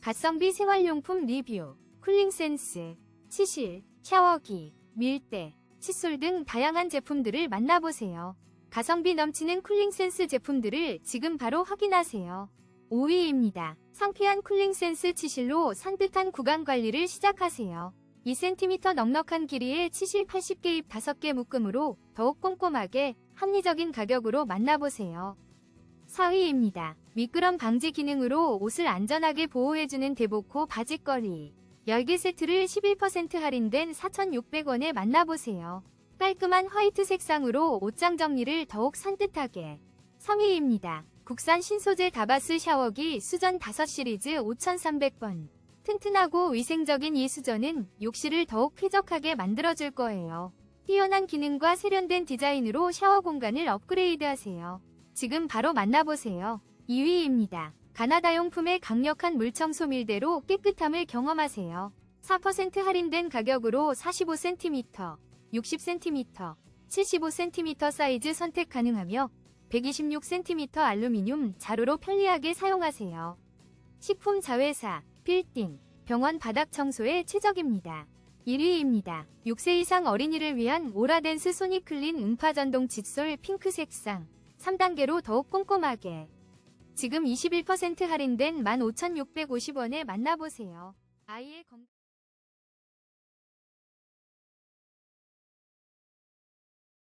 가성비 생활용품 리뷰, 쿨링센스, 치실, 샤워기, 밀대, 칫솔 등 다양한 제품들을 만나보세요. 가성비 넘치는 쿨링센스 제품들을 지금 바로 확인하세요. 5위입니다. 상쾌한 쿨링센스 치실로 산뜻한 구강 관리를 시작하세요. 2cm 넉넉한 길이의 치실 80개 잎 5개 묶음으로 더욱 꼼꼼하게 합리적인 가격으로 만나보세요. 4위입니다. 미끄럼 방지 기능으로 옷을 안전하게 보호해주는 대보코 바지걸이 10개 세트를 11% 할인된 4,600원에 만나보세요. 깔끔한 화이트 색상으로 옷장 정리를 더욱 산뜻하게 3위입니다. 국산 신소재 다바스 샤워기 수전 5시리즈 5,300번 튼튼하고 위생적인 이 수전은 욕실을 더욱 쾌적하게 만들어줄 거예요. 뛰어난 기능과 세련된 디자인으로 샤워 공간을 업그레이드하세요. 지금 바로 만나보세요. 2위입니다. 가나다 용 품의 강력한 물청소 밀대로 깨끗함을 경험하세요. 4% 할인된 가격으로 45cm, 60cm, 75cm 사이즈 선택 가능하며 126cm 알루미늄 자루로 편리하게 사용하세요. 식품 자회사, 빌딩, 병원 바닥 청소에 최적입니다. 1위입니다. 6세 이상 어린이를 위한 오라덴스 소니클린 음파 전동 칫솔 핑크 색상 3단계로 더욱 꼼꼼하게 지금 21% 할인된 15,650원에 만나보세요. 아이의 건...